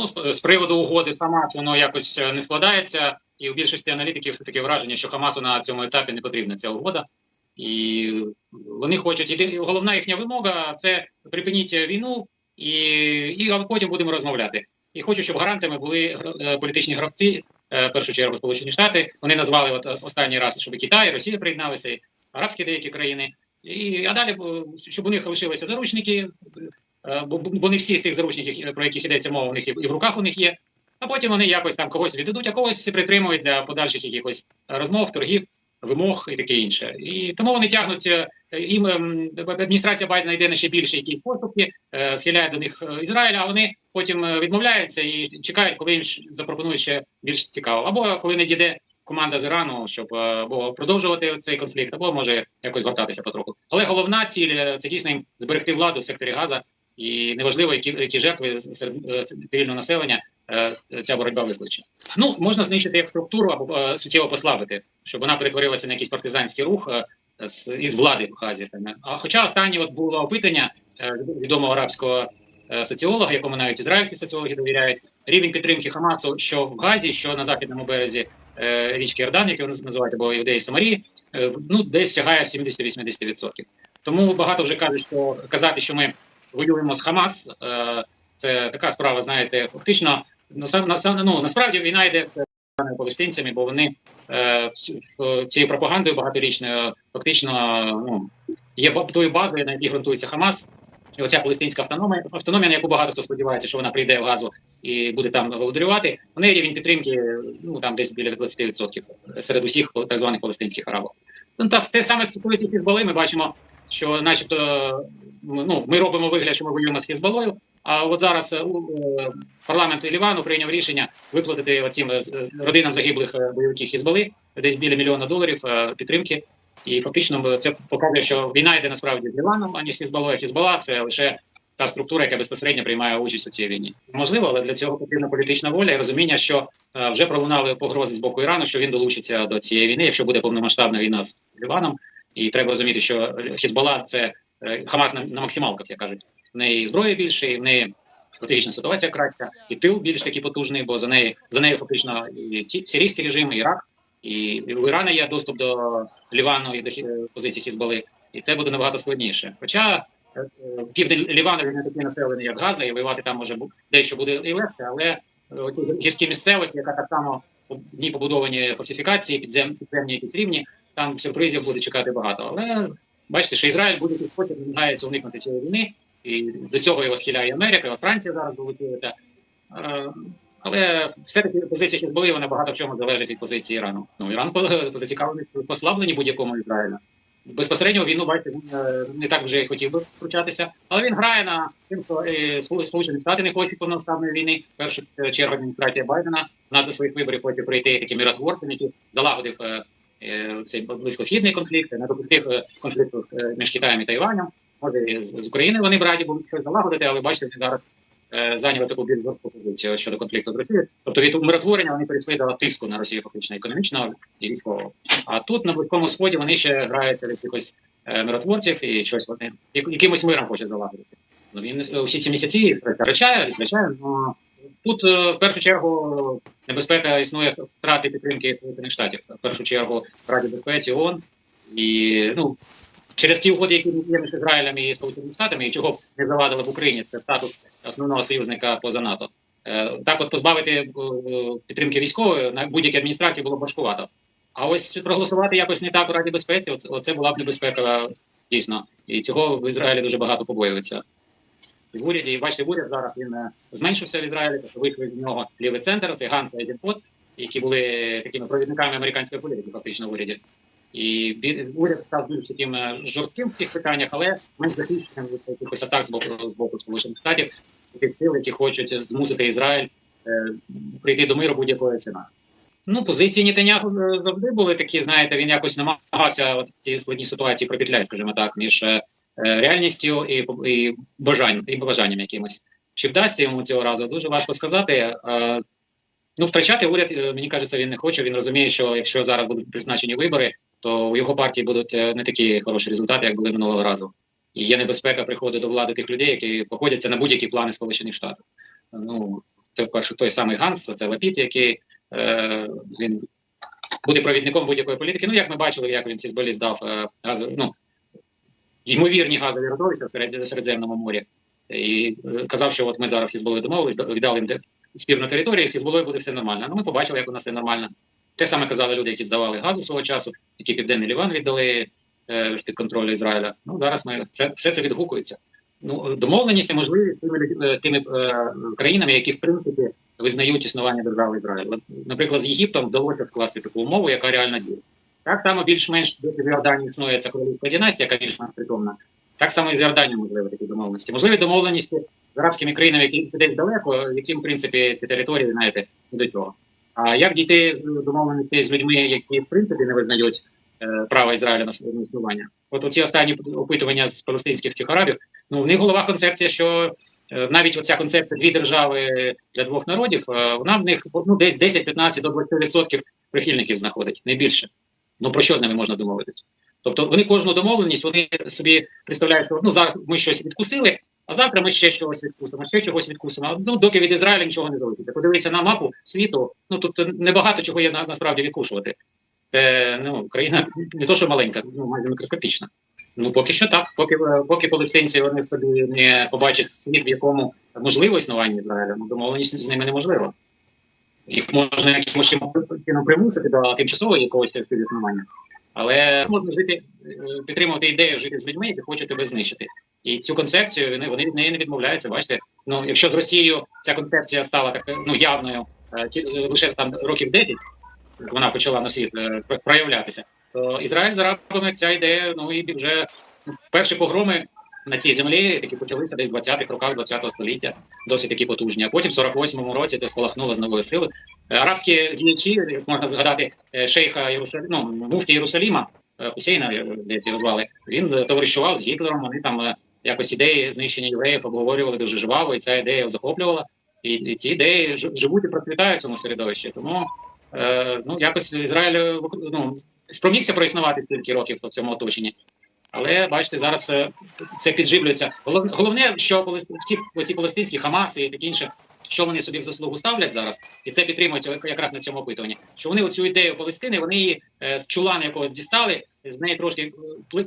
Ну, з, приводу угоди з Хамас воно якось е, не складається, і у більшості аналітиків таке враження, що Хамасу на цьому етапі не потрібна ця угода. І вони хочуть єди- головна їхня вимога це припиніть війну, і, і потім будемо розмовляти. І хочу, щоб гарантами були е, політичні гравці, е, в першу чергу Сполучені Штати. Вони назвали от останній раз, щоб Китай, Росія приєдналися, і арабські деякі країни. І а далі щоб у них лишилися заручники, бо, бо не всі з тих заручників, е, про яких йдеться мова, у них і, в руках у них є. А потім вони якось там когось віддадуть, а когось притримують для подальших якихось розмов, торгів, вимог і таке інше. І тому вони тягнуть е, їм ем, адміністрація Байдена йде на ще більше якісь поступки, е, схиляє до них е, Ізраїль, а вони потім е, відмовляються і чекають, коли їм запропонують ще більш цікаво. Або коли не дійде команда з Ірану, щоб е, або продовжувати цей конфлікт, або може якось гортатися потроху. Але головна ціль е, це дійсно їм зберегти владу в секторі Газа. І неважливо, які, які жертви е, цивільного населення е, ця боротьба викличе. Ну можна знищити як структуру або е, суттєво послабити, щоб вона перетворилася на якийсь партизанський рух з із влади в саме. А хоча останнє от було опитання відомого арабського соціолога, якому навіть ізраїльські соціологи довіряють, рівень підтримки Хамасу, що в Газі, що на західному березі річки Йордан, який вони називають, або Іудеї Самарії, ну десь сягає 70-80%. Тому багато вже кажуть, що казати, що ми воюємо з Хамас, е, це така справа, знаєте, фактично насам, ну, насправді війна йде з палестинцями, бо вони е, в, в цією пропагандою багаторічною фактично ну, є тою базою, на якій ґрунтується Хамас. І оця палестинська автономія, автономія, на яку багато хто сподівається, що вона прийде в газу і буде там володарювати, у неї рівень підтримки ну там десь біля 20% серед усіх так званих палестинських арабів. Ну, те саме стосується Хізбали. Ми бачимо, що, начебто, ну ми робимо вигляд, що ми воюємо з Хізбалою. А от зараз е, е, парламент Лівану прийняв рішення виплатити оцім е, родинам загиблих бойовиків Хізбали десь біля мільйона доларів підтримки. І фактично це показує, що війна йде насправді з Ліваном, а не з Хізбалою. Хізбала це лише та структура, яка безпосередньо приймає участь у цій війні. Можливо, але для цього потрібна політична воля і розуміння, що вже пролунали погрози з боку Ірану, що він долучиться до цієї війни, якщо буде повномасштабна війна з Ліваном. І треба розуміти, що Хізбала це е, Хамас на, на максималках, як кажуть. В неї зброї більше, в неї стратегічна ситуація краща, і тил більш такий потужний, бо за неї за нею фактично і сирійський режим, і Ірак, і, у Ірана є доступ до Лівану і до хі- позицій Хізбали, і це буде набагато складніше. Хоча е, е, південь Лівану не такий населений, як Газа, і воювати там може дещо буде і легше, але е, оці гірські місцевості, яка так само в ній побудовані фортифікації, підзем, підземні якісь рівні, там сюрпризів буде чекати багато. Але бачите, що Ізраїль буде спосіб намагається уникнути цієї війни, і до цього його схиляє Америка, Франція зараз долучилася. Е, Але все-таки позиція Хізболи вона багато в чому залежить від позиції Ірану. Ну Іран по- зацікавлений в послабленні будь-якому Ізраїля. Безпосередньо війну бачите, він е, не так вже хотів би втручатися, але він грає на тим, що е, Сполучені Штати не хочуть повномасштабної війни. В першу чергу адміністрація Байдена на своїх виборів хоче прийти таким миротворцем, який залагодив цей близькосхідний конфлікт, е, конфлікту е, між Китаєм і Тайванем. Може, і з України вони б раді будуть щось залагодити, але бачите, вони зараз е, зайняли таку більш жорстку позицію щодо конфлікту з Росією. Тобто від умиротворення вони перейшли до тиску на Росію, фактично економічного і військового. А тут на близькому сході вони ще грають якихось е, миротворців і щось вони якимось миром хочуть залагодити. Ну він е, усі ці місяці речає, відзначає. Тут е, в першу чергу небезпека існує втрати підтримки Сполучених Штатів. В першу чергу Раді безпеці ООН. І ну через ті угоди, які є між Ізраїлем і Сполученими Штатами, і чого б не завадили в Україні, це статус основного союзника поза НАТО. Е, Так, от позбавити е, підтримки військової на будь-якій адміністрації було б важкувато. А ось проголосувати якось не так у Раді безпеці, оце, була б небезпека дійсно. І цього в Ізраїлі дуже багато побоюються. І в уряді, і бачите, уряд зараз він е, зменшився в Ізраїлі, тобто вийшли з нього лівий центр, це Ганс Ейзенфот, які були такими провідниками американської політики, фактично в уряді. І уряд став більш таким е, жорстким в цих питаннях, але менш захищеним від якихось атак з боку, з боку Сполучених Штатів, тих сил, які хочуть змусити Ізраїль е, прийти до миру будь-якою ціною. Ну, позиції Нетаняху з- завжди були такі, знаєте, він якось намагався от ці складні ситуації пропетляти, скажімо так, між е, е, реальністю і, і бажанням, і бажанням якимось. Чи вдасться йому цього разу? Дуже важко сказати. Е, Ну, втрачати уряд, е, мені кажеться, він не хоче. Він розуміє, що якщо зараз будуть призначені вибори, то у його партії будуть е, не такі хороші результати, як були минулого разу. І є небезпека приходу до влади тих людей, які походяться на будь-які плани Сполучених Штатів. Ну це перше той самий Ганс, це Лапіт, який е, він буде провідником будь-якої політики. Ну, як ми бачили, як він Хізболі здав е, газові, ну, ймовірні газові родовища серед, Середземному морі. І е, казав, що от ми зараз Хізболи домовились, віддали їм спірну територію, і з Хізболою буде все нормально. Ну, ми побачили, як у нас все нормально. Те саме казали люди, які здавали газу свого часу, які Південний Ліван віддали е, під контролю Ізраїля. Ну, зараз ми все, все це відгукується. Ну, домовленість можливі з тими, тими е, країнами, які в принципі визнають існування держави Ізраїль. Наприклад, з Єгиптом вдалося скласти таку умову, яка реально діє. Так само більш-менш в Йорданії існує ця королівська династія, яка більш-менш притомна. Так само і з Йорданією можливі такі домовленості. Можливі домовленості з арабськими країнами, які десь далеко, яким, в принципі, ці території, знаєте, ні до чого. А як дійти домовленості з людьми, які в принципі не визнають е, права Ізраїля на своє існування? От оці останні опитування з палестинських цих арабів, ну в них голова концепція, що е, навіть оця концепція дві держави для двох народів, е, вона в них ну, десь 10, 15 до 20% прихильників знаходить, не більше. Ну про що з ними можна домовитися? Тобто вони кожну домовленість, вони собі представляють, що ну зараз ми щось відкусили, а завтра ми ще щось відкусимо, ще чогось відкусимо. Ну доки від Ізраїля нічого не залишиться. Подивитися на мапу світу. Ну тут небагато чого є на, насправді відкушувати. Це ну країна не то, що маленька, ну майже мікроскопічна. Ну поки що так. Поки поки палестинці вони собі не побачать світ, в якому можливо існування Ізраїля, ну домовленість з ними неможливо. Їх можна якимось чином примусити до тимчасового якогось існування. Але можна жити, е, підтримувати ідею жити з людьми, які хочуть тебе знищити. І цю концепцію вони, вони від неї не відмовляються. Бачите, ну якщо з Росією ця концепція стала так ну явною е, лише там років 10, як вона почала на світ е, проявлятися, то Ізраїль з арабами ця ідея, ну і вже перші погроми на цій землі такі почалися десь в 20-х роках 20-го століття, досить такі потужні. А потім в 48-му році це спалахнуло з нової сили. Е, Арабські діячі, як можна згадати, е, шейха Єрусалима, ну, муфті Єрусаліма, Хусейна, е, здається, його звали, він товаришував з Гітлером, вони там якось ідеї знищення євреїв обговорювали дуже жваво, і ця ідея захоплювала. І, і ці ідеї живуть і процвітають в цьому середовищі. Тому е, ну, якось Ізраїль ну, спромігся проіснувати стільки років в цьому оточенні. Але бачите, зараз е, це підживлюється. Голов- Головне, що ці, ці палестинські Хамаси і таке інше, що вони собі в заслугу ставлять зараз, і це підтримується якраз на цьому опитуванні. Що вони оцю ідею Палестини, вони її е, з чулана якогось дістали, з неї трошки пли-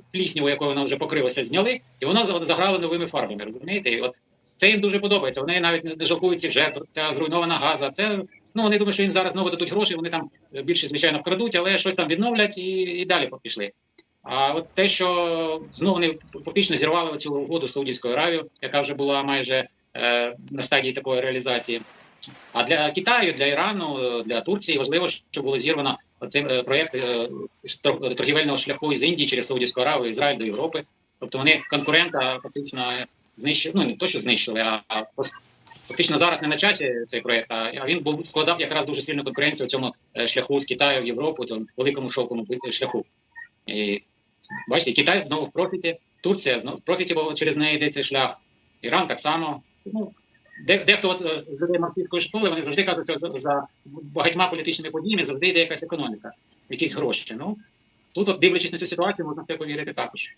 якою вона вже покрилася, зняли, і воно за- заграло новими фарбами. Розумієте? І от це їм дуже подобається. Вони навіть не- не жалкують цих жертв, ця зруйнована газа. Це ну вони думають, що їм зараз знову дадуть гроші. Вони там е, більше звичайно вкрадуть, але щось там відновлять і, і далі пішли. А от те, що знову вони фактично зірвали цю угоду Саудівською Аравією, яка вже була майже е, на стадії такої реалізації. А для Китаю, для Ірану, для Турції важливо, щоб було зірвано цей е, проєкт е, торгівельного шляху з Індії через Саудівську Аравію, Ізраїль до Європи. Тобто вони конкурента фактично знищили, ну не то, що знищили, а, фактично зараз не на часі цей проєкт, а він був складав якраз дуже сильну конкуренцію в цьому е, шляху з Китаю в Європу, тому великому шовкому шляху. І бачите, Китай знову в профіті, Турція знову в профіті, бо через неї йде цей шлях. Іран так само. Ну, де, дехто от е, з людей марксистської школи вони завжди кажуть, що за багатьма політичними подіями завжди йде якась економіка, якісь гроші. Ну тут, от, дивлячись на цю ситуацію, можна в це повірити також.